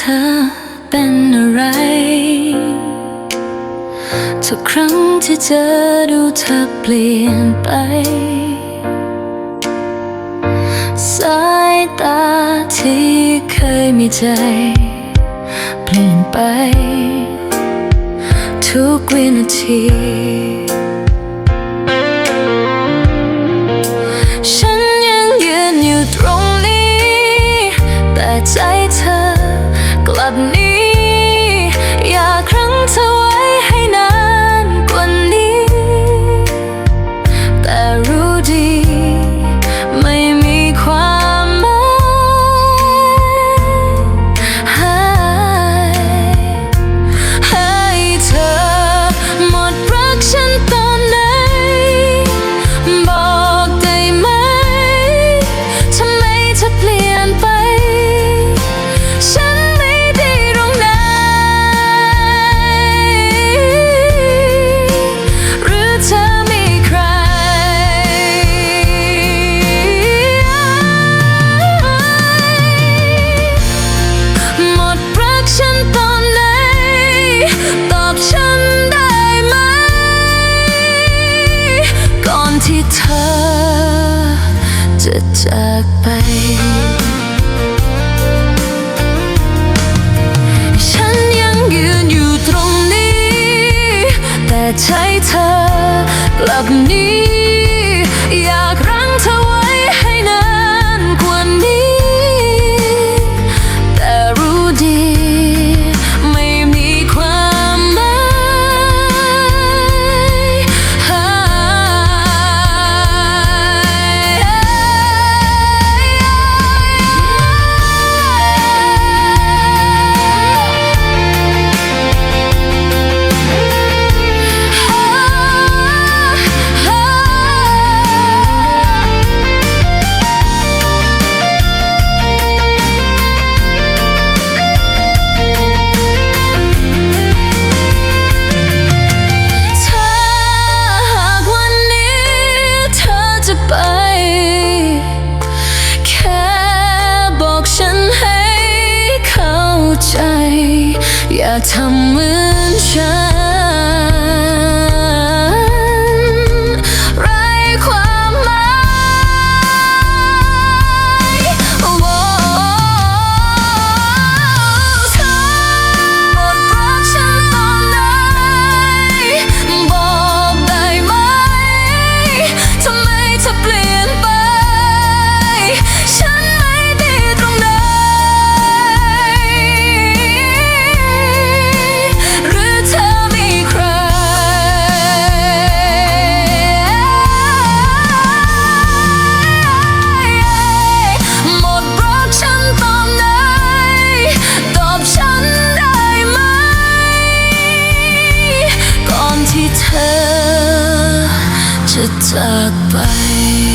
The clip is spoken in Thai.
ธอเป็นอะไร ทุกครั้งที่เจอดูเธอเปลี่ยนไป สายตาที่เคยมีใจ เปลี่ยนไป ทุกวินาที ที่เธอจะจากไปฉันยังยืนอยู่ตรงนี้แต่ใช้เธอกลับ อย่ทำเหมือนฉัน should talk by